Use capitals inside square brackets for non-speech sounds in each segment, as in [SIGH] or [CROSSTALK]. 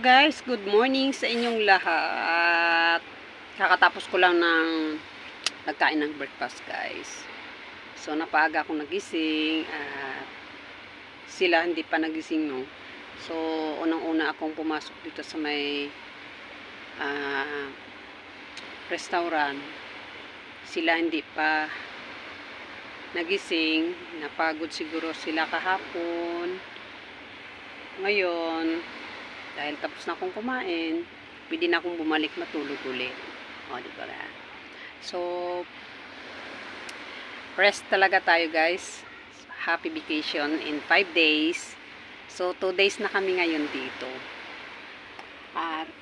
Guys, good morning sa inyong lahat. Kakatapos ko lang ng nagkain ng breakfast, guys. So, napaaga akong nagising at sila hindi pa nagising, no? So, unang-una akong pumasok dito sa may ah, restaurant. Sila hindi pa nagising. Napagod siguro sila kahapon. Ngayon, dahil tapos na akong kumain, pwede na akong bumalik matulog ulit. O, di ba? So, rest talaga tayo guys. Happy vacation in 5 days. So, 2 days na kami ngayon dito. At,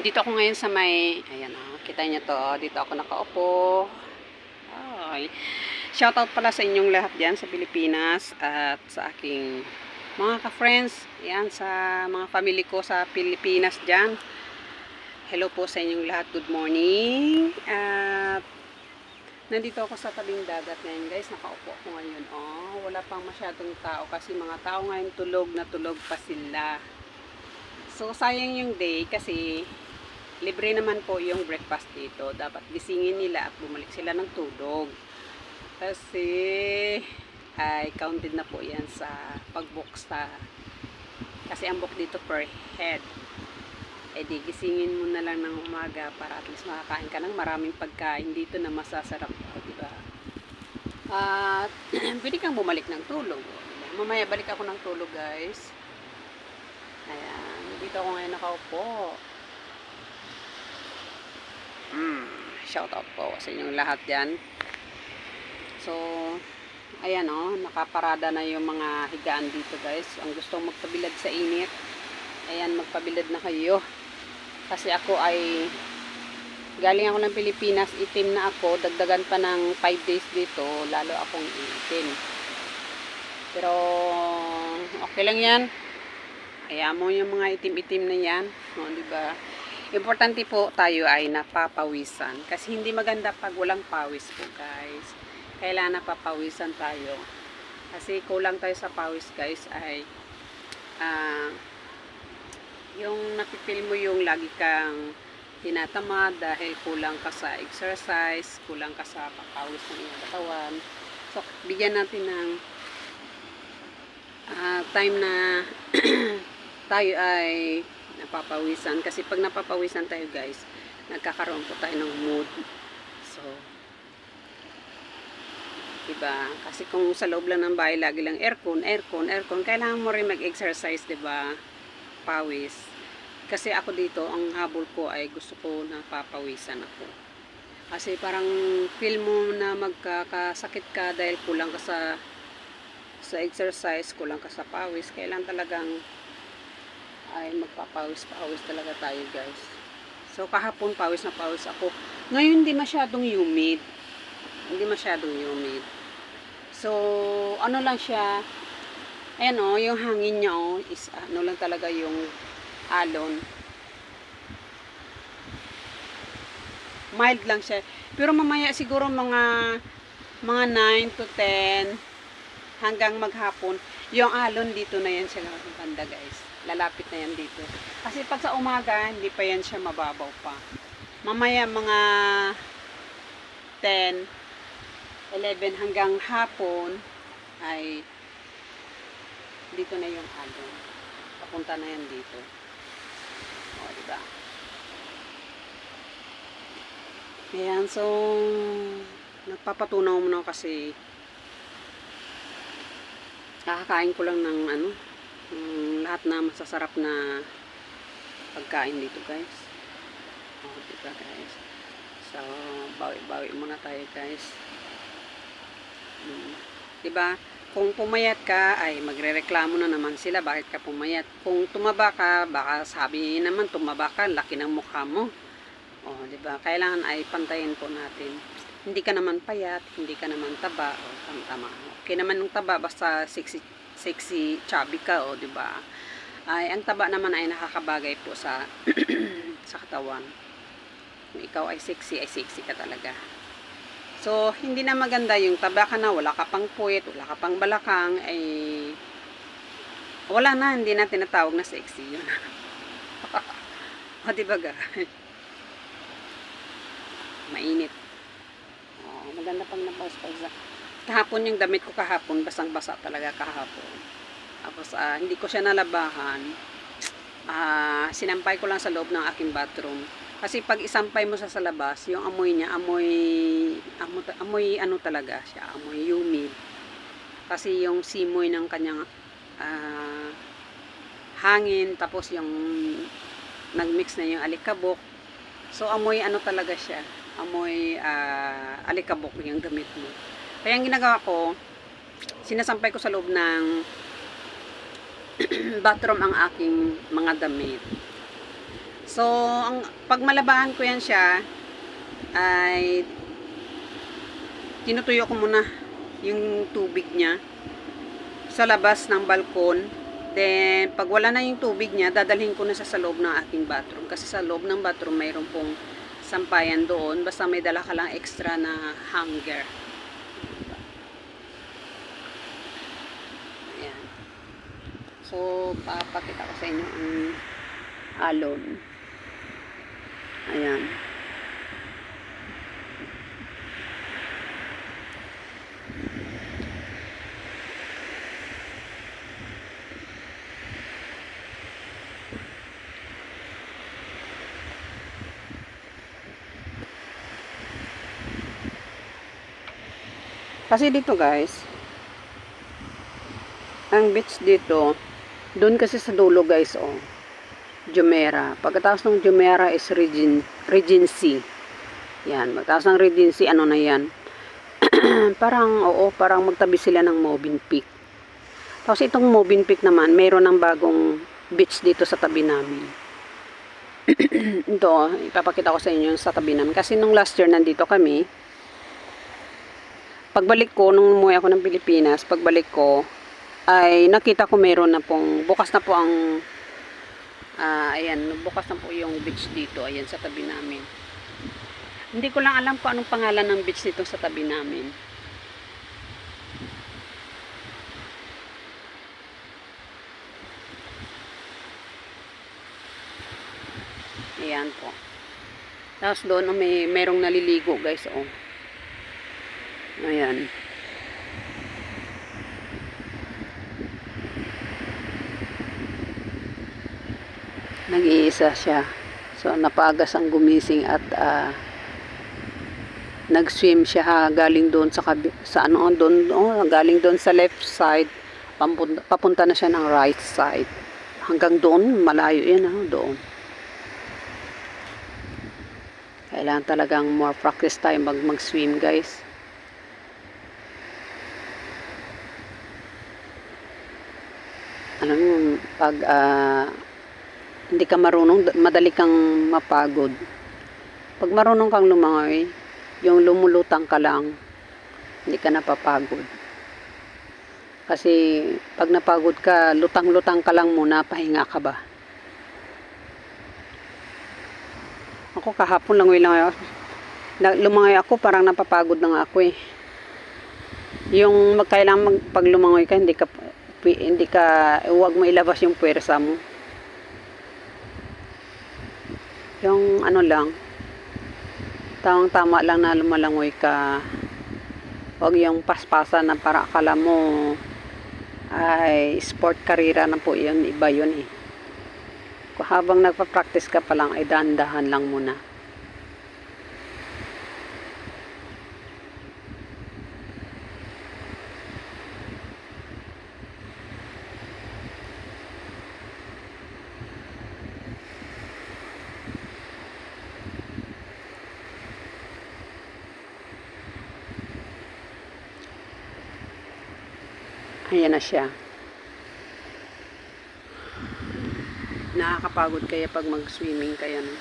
dito ako ngayon sa may, ayan o, kita niyo to, oh, dito ako nakaupo. Ay, shoutout pala sa inyong lahat dyan sa Pilipinas at sa aking mga ka-friends, yan sa mga family ko sa Pilipinas dyan. Hello po sa inyong lahat. Good morning. At nandito ako sa tabing dagat ngayon guys. Nakaupo ako ngayon. Oh, wala pang masyadong tao kasi mga tao ngayon tulog na tulog pa sila. So sayang yung day kasi libre naman po yung breakfast dito. Dapat gisingin nila at bumalik sila ng tulog. Kasi ay counted na po yan sa pag-book sa kasi ang book dito per head eh di gisingin mo na lang ng umaga para at least makakain ka ng maraming pagkain dito na masasarap po, di ba? At [CLEARS THROAT] pwede kang bumalik ng tulog. Mamaya balik ako ng tulog, guys. Ayan, dito ako ngayon nakaupo. Mm, shout out po sa inyong lahat diyan. So, ayan oh, nakaparada na yung mga higaan dito guys. Ang gustong magpabilad sa init, ayan, magpabilad na kayo. Kasi ako ay, galing ako ng Pilipinas, itim na ako, dagdagan pa ng 5 days dito, lalo akong itim. Pero, okay lang yan. Kaya mo yung mga itim-itim na yan, no, di ba? Importante po tayo ay napapawisan. Kasi hindi maganda pag walang pawis po guys kailangan napapawisan tayo. Kasi kulang tayo sa pawis guys ay ah, yung napipil mo yung lagi kang tinatamad dahil kulang ka sa exercise, kulang ka sa papawis ng iyong katawan. So, bigyan natin ng ah, time na [CLEARS THROAT] tayo ay napapawisan. Kasi pag napapawisan tayo guys, nagkakaroon po tayo ng mood. So, Diba? Kasi kung sa loob lang ng bahay, lagi lang aircon, aircon, aircon, kailangan mo rin mag-exercise, diba? Pawis. Kasi ako dito, ang habol ko ay gusto ko na papawisan ako. Kasi parang feel mo na magkakasakit ka dahil kulang ka sa sa exercise, kulang ka sa pawis. Kailan talagang ay magpapawis-pawis talaga tayo guys. So kahapon pawis na pawis ako. Ngayon hindi masyadong humid. Hindi masyadong humid. So, ano lang siya, ayan o, yung hangin niya o, is ano lang talaga yung alon. Mild lang siya. Pero mamaya siguro mga mga 9 to 10 hanggang maghapon, yung alon dito na yan siya banda guys. Lalapit na yan dito. Kasi pag sa umaga, hindi pa yan siya mababaw pa. Mamaya mga 10, 11 hanggang hapon ay dito na yung alon. Papunta na yan dito. O, diba? Ayan, so nagpapatunaw muna kasi kakakain ko lang ng ano, ng lahat na masasarap na pagkain dito guys. O, diba guys? So, bawi-bawi muna tayo guys. Mm. 'Di ba? Kung pumayat ka ay magrereklamo na naman sila bakit ka pumayat. Kung tumaba ka, baka sabi naman tumaba ka, laki ng mukha mo. Oh, 'di ba? Kailangan ay pantayin po natin. Hindi ka naman payat, hindi ka naman taba, o tama. Okay naman yung taba basta sexy sexy chubby ka, o oh, 'di ba? Ay ang taba naman ay nakakabagay po sa [CLEARS THROAT] sa katawan. Kung ikaw ay sexy, ay sexy ka talaga. So, hindi na maganda yung taba ka na, wala ka pang puwet, wala ka pang balakang, ay Wala na, hindi na tinatawag na sexy yun. [LAUGHS] o, di ba ga? [LAUGHS] Mainit. Oh, maganda pang napauspausa. Kahapon yung damit ko kahapon, basang-basa talaga kahapon. Tapos, ah, hindi ko siya nalabahan. Ah, sinampay ko lang sa loob ng aking bathroom. Kasi pag isampay mo sa sa labas, yung amoy niya, amoy, amoy, amoy ano talaga siya, amoy humid. Kasi yung simoy ng kanyang ah, hangin, tapos yung nagmix na yung alikabok. So, amoy ano talaga siya, amoy ah, alikabok yung gamit mo. Kaya ang ginagawa ko, sinasampay ko sa loob ng [CLEARS THROAT] bathroom ang aking mga damit. So, ang, pag malabahan ko yan siya, ay tinutuyo ko muna yung tubig niya sa labas ng balkon. Then, pag wala na yung tubig niya, dadalhin ko na siya sa loob ng aking bathroom. Kasi sa loob ng bathroom, mayroon pong sampayan doon. Basta may dala ka lang extra na hanger. Ayan. So, papakita ko sa inyo ang alon. Ayan. Kasi dito guys, ang beach dito, doon kasi sa dulo guys, oh. Jumeirah. Pagkatapos ng Jumeirah is Regin, Regency. Yan. Pagkatapos ng Regency, ano na yan? [CLEARS THROAT] parang, oo, parang magtabi sila ng Mobin Peak. Tapos itong Mobin Peak naman, mayroon ng bagong beach dito sa tabi namin. [CLEARS THROAT] Ito, ipapakita ko sa inyo sa tabi namin. Kasi nung last year nandito kami, pagbalik ko, nung umuwi ako ng Pilipinas, pagbalik ko, ay nakita ko meron na pong, bukas na po ang, ah, ayan, bukas na po yung beach dito, ayan, sa tabi namin. Hindi ko lang alam kung anong pangalan ng beach nito sa tabi namin. Ayan po. Tapos doon oh, may merong naliligo guys oh. Ayan. Nag-iisa siya. So napagas ang gumising at ah, nag-swim siya ha, galing doon sa kabi, sa ano doon oh, galing doon sa left side papunta, papunta na siya ng right side. Hanggang doon malayo 'yan ha, doon. Kailangan talagang more practice tayo mag mag-swim guys. Alam mo, pag ah, hindi ka marunong, madali kang mapagod. Pag marunong kang lumangoy, yung lumulutang ka lang, hindi ka napapagod. Kasi pag napagod ka, lutang-lutang ka lang muna, pahinga ka ba? Ako kahapon langoy lang ako. Lumangoy ako, parang napapagod na nga ako eh. Yung mag- kailangan mag, pag lumangoy ka, hindi ka, hindi ka, huwag mo ilabas yung puwersa mo. Yung ano lang, tamang tama lang na lumalangoy ka. Huwag yung paspasan na para akala mo ay sport karira na po yun, iba yun eh. Habang nagpa-practice ka pa lang, ay dahan-dahan lang muna. Ayan na siya. Nakakapagod kaya pag mag-swimming kaya no.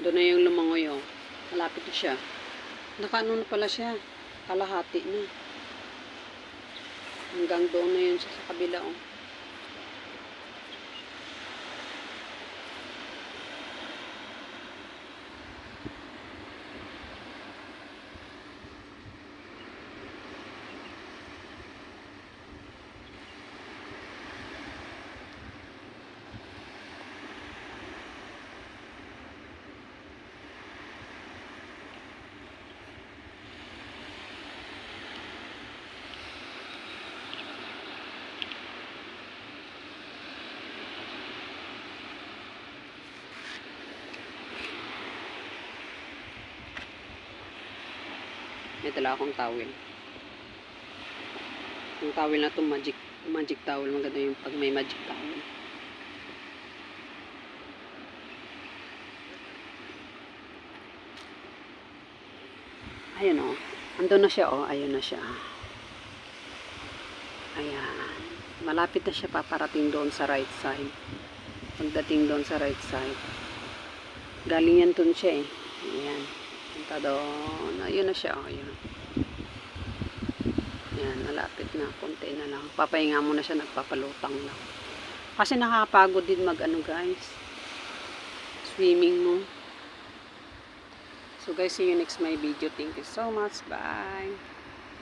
Doon na yung lumangoy, oh. Malapit na siya. Nakaano na pala siya. Kalahati na. Hanggang doon na yun sa kabila, oh. May dala akong towel. Yung towel na to magic magic towel. Maganda yung pag may magic towel. Ayun oh. Andun na siya oh. Ayun na siya. Ayan. Malapit na siya paparating doon sa right side. Pagdating doon sa right side. Galing yan doon siya eh. Ayan. Punta doon. Ayun na siya. Oh, ayun. Ayan, malapit na. Konti na lang. Papahinga muna siya. Nagpapalutang lang. Kasi nakakapagod din mag ano guys. Swimming mo. So guys, see you next my video. Thank you so much. Bye.